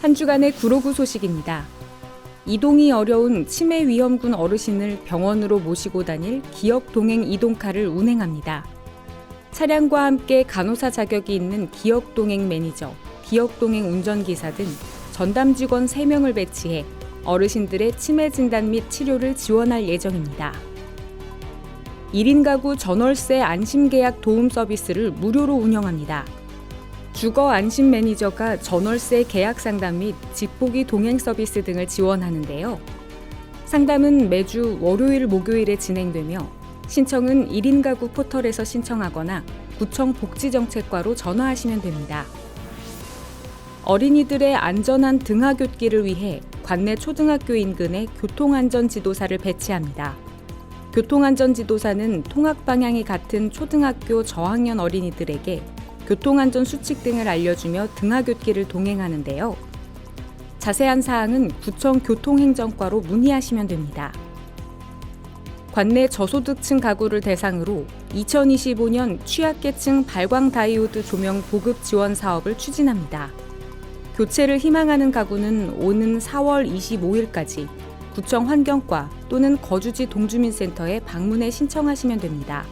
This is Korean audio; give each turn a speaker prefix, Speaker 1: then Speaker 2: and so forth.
Speaker 1: 한 주간의 구로구 소식입니다. 이동이 어려운 치매 위험군 어르신을 병원으로 모시고 다닐 기억 동행 이동카를 운행합니다. 차량과 함께 간호사 자격이 있는 기억 동행 매니저, 기억 동행 운전기사 등 전담 직원 3명을 배치해 어르신들의 치매 진단 및 치료를 지원할 예정입니다. 1인 가구 전월세 안심계약 도움 서비스를 무료로 운영합니다. 주거 안심 매니저가 전월세 계약 상담 및 직보기 동행 서비스 등을 지원하는데요. 상담은 매주 월요일, 목요일에 진행되며 신청은 1인 가구 포털에서 신청하거나 구청 복지정책과로 전화하시면 됩니다. 어린이들의 안전한 등하굣길을 위해 관내 초등학교 인근에 교통안전지도사를 배치합니다. 교통안전지도사는 통학 방향이 같은 초등학교 저학년 어린이들에게 교통안전 수칙 등을 알려주며 등하굣길을 동행하는데요. 자세한 사항은 구청 교통행정과로 문의하시면 됩니다. 관내 저소득층 가구를 대상으로 2025년 취약계층 발광 다이오드 조명 보급 지원 사업을 추진합니다. 교체를 희망하는 가구는 오는 4월 25일까지 구청 환경과 또는 거주지 동주민센터에 방문해 신청하시면 됩니다.